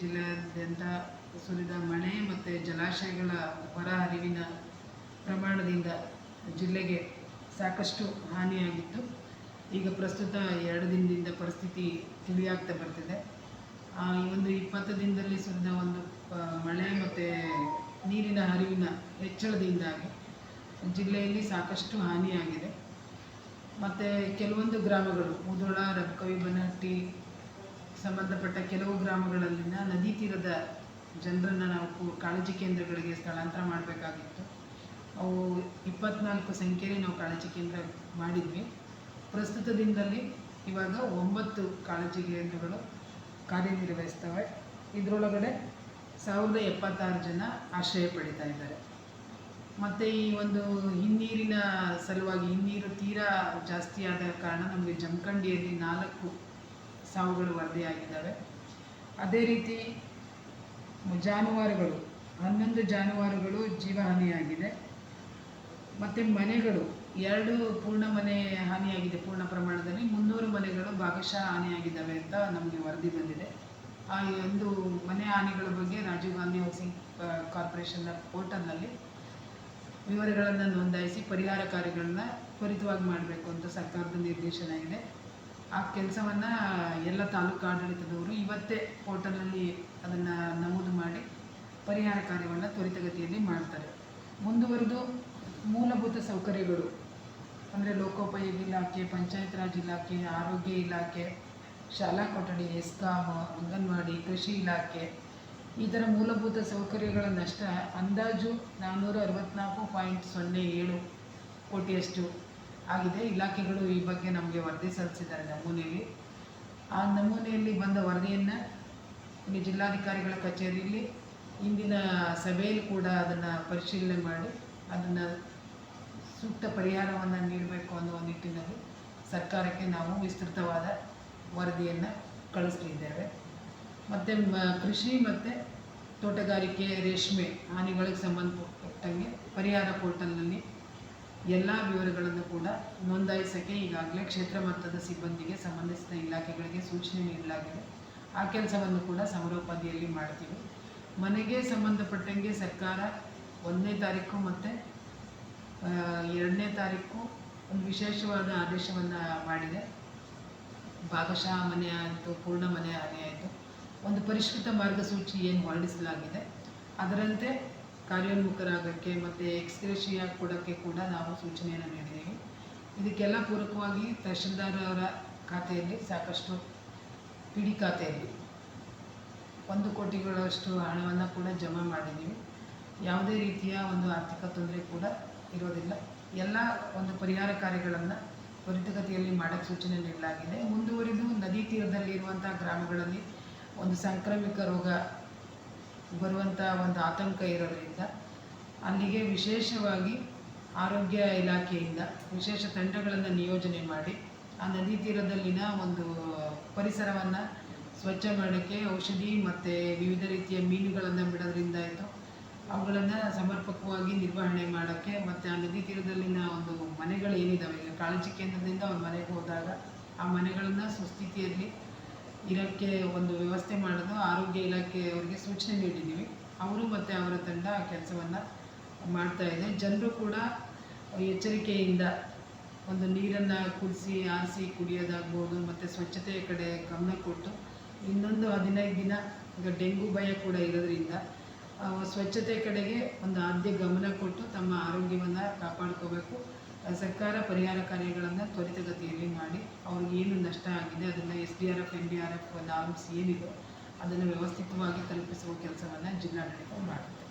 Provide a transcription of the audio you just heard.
ಜಿಲ್ಲೆಯಾದ್ಯಂತ ಸುರಿದ ಮಳೆ ಮತ್ತು ಜಲಾಶಯಗಳ ಹೊರಹರಿವಿನ ಪ್ರಮಾಣದಿಂದ ಜಿಲ್ಲೆಗೆ ಸಾಕಷ್ಟು ಹಾನಿಯಾಗಿತ್ತು. ಈಗ ಪ್ರಸ್ತುತ ಎರಡು ದಿನದಿಂದ ಪರಿಸ್ಥಿತಿ ತಿಳಿಯಾಗ್ತಾ ಬರ್ತಿದೆ. ಈ ಒಂದು ಇಪ್ಪತ್ತು ದಿನದಲ್ಲಿ ಸುರಿದ ಒಂದು ಮಳೆ ಮತ್ತು ನೀರಿನ ಹರಿವಿನ ಹೆಚ್ಚಳದಿಂದಾಗಿ ಜಿಲ್ಲೆಯಲ್ಲಿ ಸಾಕಷ್ಟು ಹಾನಿಯಾಗಿದೆ. ಮತ್ತು ಕೆಲವೊಂದು ಗ್ರಾಮಗಳು ಮುಧೋಳ ರಬ್ಕವಿ, ಬನಹಟ್ಟಿ ಸಂಬಂಧಪಟ್ಟ ಕೆಲವು ಗ್ರಾಮಗಳಲ್ಲಿನ ನದಿ ತೀರದ ಜನರನ್ನು ನಾವು ಕಾಳಜಿ ಕೇಂದ್ರಗಳಿಗೆ ಸ್ಥಳಾಂತರ ಮಾಡಬೇಕಾಗಿತ್ತು. ಅವು ಇಪ್ಪತ್ನಾಲ್ಕು ಸಂಖ್ಯೆಯಲ್ಲಿ ನಾವು ಕಾಳಜಿ ಕೇಂದ್ರ ಮಾಡಿದ್ವಿ. ಪ್ರಸ್ತುತ ದಿನದಲ್ಲಿ ಇವಾಗ ಒಂಬತ್ತು ಕಾಳಜಿ ಕೇಂದ್ರಗಳು ಕಾರ್ಯನಿರ್ವಹಿಸ್ತವೆ. ಇದರೊಳಗಡೆ ಸಾವಿರದ ಎಪ್ಪತ್ತಾರು ಜನ ಆಶ್ರಯ ಪಡಿತಾ ಇದ್ದಾರೆ. ಮತ್ತು ಈ ಒಂದು ಹಿನ್ನೀರಿನ ಸಲುವಾಗಿ ಹಿನ್ನೀರು ತೀರಾ ಜಾಸ್ತಿ ಆದ ಕಾರಣ ನಮಗೆ ಜಮಖಂಡಿಯಲ್ಲಿ ನಾಲ್ಕು ಸಾವುಗಳು ವರದಿಯಾಗಿದ್ದಾವೆ ಅದೇ ರೀತಿ ಜಾನುವಾರುಗಳು, ಹನ್ನೊಂದು ಜಾನುವಾರುಗಳು ಜೀವಹಾನಿಯಾಗಿದೆ. ಮತ್ತು ಮನೆಗಳು, ಎರಡು ಪೂರ್ಣ ಮನೆ ಹಾನಿಯಾಗಿದೆ ಪೂರ್ಣ ಪ್ರಮಾಣದಲ್ಲಿ. ಮುನ್ನೂರು ಮನೆಗಳು ಭಾಗಶಃ ಹಾನಿಯಾಗಿದ್ದಾವೆ ಅಂತ ನಮಗೆ ವರದಿ ಬಂದಿದೆ. ಆ ಒಂದು ಮನೆ ಹಾನಿಗಳ ಬಗ್ಗೆ ರಾಜೀವ್ ಗಾಂಧಿ ಹೌಸಿಂಗ್ ಕಾರ್ಪೊರೇಷನ್ನ ಪೋರ್ಟಲ್ನಲ್ಲಿ ವಿವರಗಳನ್ನು ನೋಂದಾಯಿಸಿ ಪರಿಹಾರ ಕಾರ್ಯಗಳನ್ನ ತ್ವರಿತವಾಗಿ ಮಾಡಬೇಕು ಅಂತ ಸರ್ಕಾರದ ನಿರ್ದೇಶನ ಇದೆ. ಆ ಕೆಲಸವನ್ನು ಎಲ್ಲ ತಾಲೂಕು ಆಡಳಿತದವರು ಇವತ್ತೇ ಪೋರ್ಟಲ್ನಲ್ಲಿ ಅದನ್ನು ನಮೂದು ಮಾಡಿ ಪರಿಹಾರ ಕಾರ್ಯವನ್ನು ತ್ವರಿತಗತಿಯಲ್ಲಿ ಮಾಡ್ತಾರೆ. ಮುಂದುವರೆದು ಮೂಲಭೂತ ಸೌಕರ್ಯಗಳು, ಅಂದರೆ ಲೋಕೋಪಯೋಗಿ ಇಲಾಖೆ ಪಂಚಾಯತ್ ರಾಜ್ ಇಲಾಖೆ, ಆರೋಗ್ಯ ಇಲಾಖೆ, ಶಾಲಾ ಕೊಠಡಿ ಎಸ್ಕಾಮ್ ಅಂಗನವಾಡಿ, ಕೃಷಿ ಇಲಾಖೆ ಈ ಥರ ಮೂಲಭೂತ ಸೌಕರ್ಯಗಳ ನಷ್ಟ ಅಂದಾಜು ನಾನ್ನೂರ ಅರವತ್ತ್ನಾಲ್ಕು ಪಾಯಿಂಟ್ ಸೊನ್ನೆ ಏಳು ಕೋಟಿಯಷ್ಟು ಆಗಿದೆ. ಇಲಾಖೆಗಳು ಈ ಬಗ್ಗೆ ನಮಗೆ ವರದಿ ಸಲ್ಲಿಸಿದ್ದಾರೆ ನಮೂನೆಯಲ್ಲಿ. ಆ ನಮೂನೆಯಲ್ಲಿ ಬಂದ ವರದಿಯನ್ನು ಇಲ್ಲಿ ಜಿಲ್ಲಾಧಿಕಾರಿಗಳ ಕಚೇರಿಯಲ್ಲಿ ಇಂದಿನ ಸಭೆಯಲ್ಲಿ ಕೂಡ ಅದನ್ನು ಪರಿಶೀಲನೆ ಮಾಡಿ ಅದನ್ನು ಸೂಕ್ತ ಪರಿಹಾರವನ್ನು ನೀಡಬೇಕು ಅನ್ನುವ ನಿಟ್ಟಿನಲ್ಲಿ ಸರ್ಕಾರಕ್ಕೆ ನಾವು ವಿಸ್ತೃತವಾದ ವರದಿಯನ್ನು ಕಳಿಸ್ತಿದ್ದೇವೆ ಮತ್ತು ಕೃಷಿ ಮತ್ತು ತೋಟಗಾರಿಕೆ ರೇಷ್ಮೆ ಹಾನಿಗಳಿಗೆ ಸಂಬಂಧಪಟ್ಟಂಗೆ ಪರಿಹಾರ ಪೋರ್ಟಲ್ನಲ್ಲಿ ಎಲ್ಲ ವಿವರಗಳನ್ನು ಕೂಡ ನೋಂದಾಯಿಸೋಕ್ಕೆ ಈಗಾಗಲೇ ಕ್ಷೇತ್ರ ಮಟ್ಟದ ಸಿಬ್ಬಂದಿಗೆ ಸಂಬಂಧಿಸಿದ ಇಲಾಖೆಗಳಿಗೆ ಸೂಚನೆ ನೀಡಲಾಗಿದೆ. ಆ ಕೆಲಸವನ್ನು ಕೂಡ ಸಮರೋಪಾದಿಯಲ್ಲಿ ಮಾಡ್ತೀವಿ. ಮನೆಗೆ ಸಂಬಂಧಪಟ್ಟಂಗೆ ಸರ್ಕಾರ ಒಂದನೇ ತಾರೀಕು ಮತ್ತು ಎರಡನೇ ತಾರೀಕು ಒಂದು ವಿಶೇಷವಾದ ಆದೇಶವನ್ನು ಮಾಡಿದೆ. ಭಾಗಶಃ ಮನೆ ಆಯಿತು, ಪೂರ್ಣ ಮನೆ ಆಯ್ತು ಆಯಿತು. ಒಂದು ಪರಿಷ್ಕೃತ ಮಾರ್ಗಸೂಚಿ ಏನು ಹೊರಡಿಸಲಾಗಿದೆ. ಅದರಂತೆ ಕಾರ್ಯೋನ್ಮುಖರಾಗೋಕ್ಕೆ ಮತ್ತು ಎಕ್ಸ್ಗ್ರೇಷಿಯಾ ಕೊಡೋಕ್ಕೆ ಕೂಡ ನಾವು ಸೂಚನೆಯನ್ನು ನೀಡಿದ್ದೀವಿ. ಇದಕ್ಕೆಲ್ಲ ಪೂರಕವಾಗಿ ತಹಶೀಲ್ದಾರ್ ಅವರ ಖಾತೆಯಲ್ಲಿ ಸಾಕಷ್ಟು ಪಿಡಿ ಖಾತೆಯಲ್ಲಿ ಒಂದು ಕೋಟಿಗಳಷ್ಟು ಹಣವನ್ನು ಕೂಡ ಜಮಾ ಮಾಡಿದ್ದೀವಿ. ಯಾವುದೇ ರೀತಿಯ ಒಂದು ಆರ್ಥಿಕ ತೊಂದರೆ ಕೂಡ ಇರೋದಿಲ್ಲ. ಎಲ್ಲ ಒಂದು ಪರಿಹಾರ ಕಾರ್ಯಗಳನ್ನು ತ್ವರಿತಗತಿಯಲ್ಲಿ ಮಾಡೋಕ್ಕೆ ಸೂಚನೆ ನೀಡಲಾಗಿದೆ. ಮುಂದುವರಿದು ನದಿ ತೀರದಲ್ಲಿರುವಂಥ ಗ್ರಾಮಗಳಲ್ಲಿ ಒಂದು ಸಾಂಕ್ರಾಮಿಕ ರೋಗ ಬರುವಂಥ ಒಂದು ಆತಂಕ ಇರೋದರಿಂದ ಅಲ್ಲಿಗೆ ವಿಶೇಷವಾಗಿ ಆರೋಗ್ಯ ಇಲಾಖೆಯಿಂದ ವಿಶೇಷ ತಂಡಗಳನ್ನು ನಿಯೋಜನೆ ಮಾಡಿ ಆ ನದಿ ತೀರದಲ್ಲಿನ ಒಂದು ಪರಿಸರವನ್ನು ಸ್ವಚ್ಛ ಮಾಡೋಕ್ಕೆ ಔಷಧಿ ಮತ್ತು ವಿವಿಧ ರೀತಿಯ ಮೀನುಗಳನ್ನು ಬಿಡೋದ್ರಿಂದ ಆಯಿತು. ಅವುಗಳನ್ನು ಸಮರ್ಪಕವಾಗಿ ನಿರ್ವಹಣೆ ಮಾಡೋಕ್ಕೆ ಮತ್ತು ಆ ನದಿ ತೀರದಲ್ಲಿನ ಒಂದು ಮನೆಗಳು ಏನಿದ್ದಾವೆ ಈಗ ಕಾಳಜಿ ಕೇಂದ್ರದಿಂದ ಅವ್ರ ಮನೆಗೆ ಹೋದಾಗ ಆ ಮನೆಗಳನ್ನು ಸುಸ್ಥಿತಿಯಲ್ಲಿ ಇರೋಕ್ಕೆ ಒಂದು ವ್ಯವಸ್ಥೆ ಮಾಡೋದು ಆರೋಗ್ಯ ಇಲಾಖೆ ಅವರಿಗೆ ಸೂಚನೆ ನೀಡಿದ್ದೀವಿ. ಅವರು ಮತ್ತು ಅವರ ತಂಡ ಆ ಕೆಲಸವನ್ನು ಮಾಡ್ತಾ ಇದೆ. ಜನರು ಕೂಡ ಎಚ್ಚರಿಕೆಯಿಂದ ಒಂದು ನೀರನ್ನು ಕುಡಿಸಿ, ಆರಿಸಿ ಕುಡಿಯೋದಾಗ್ಬೋದು, ಮತ್ತು ಸ್ವಚ್ಛತೆಯ ಕಡೆ ಗಮನ ಕೊಟ್ಟು ಇನ್ನೊಂದು ಹದಿನೈದು ದಿನ ಈಗ ಡೆಂಗು ಭಯ ಕೂಡ ಇರೋದ್ರಿಂದ ಸ್ವಚ್ಛತೆ ಕಡೆಗೆ ಒಂದು ಆದ್ಯ ಗಮನ ಕೊಟ್ಟು ತಮ್ಮ ಆರೋಗ್ಯವನ್ನು ಕಾಪಾಡ್ಕೋಬೇಕು. ಸರ್ಕಾರ ಪರಿಹಾರ ಕಾರ್ಯಗಳನ್ನು ತ್ವರಿತಗತಿಯಲ್ಲಿ ಮಾಡಿ, ಅವ್ರಿಗೆ ಏನು ನಷ್ಟ ಆಗಿದೆ, ಅದನ್ನು S D R F, N D R F norms ಏನಿದೆ ಅದನ್ನು ವ್ಯವಸ್ಥಿತವಾಗಿ ತಲುಪಿಸುವ ಕೆಲಸವನ್ನು ಜಿಲ್ಲಾಡಳಿತ ಮಾಡುತ್ತೆ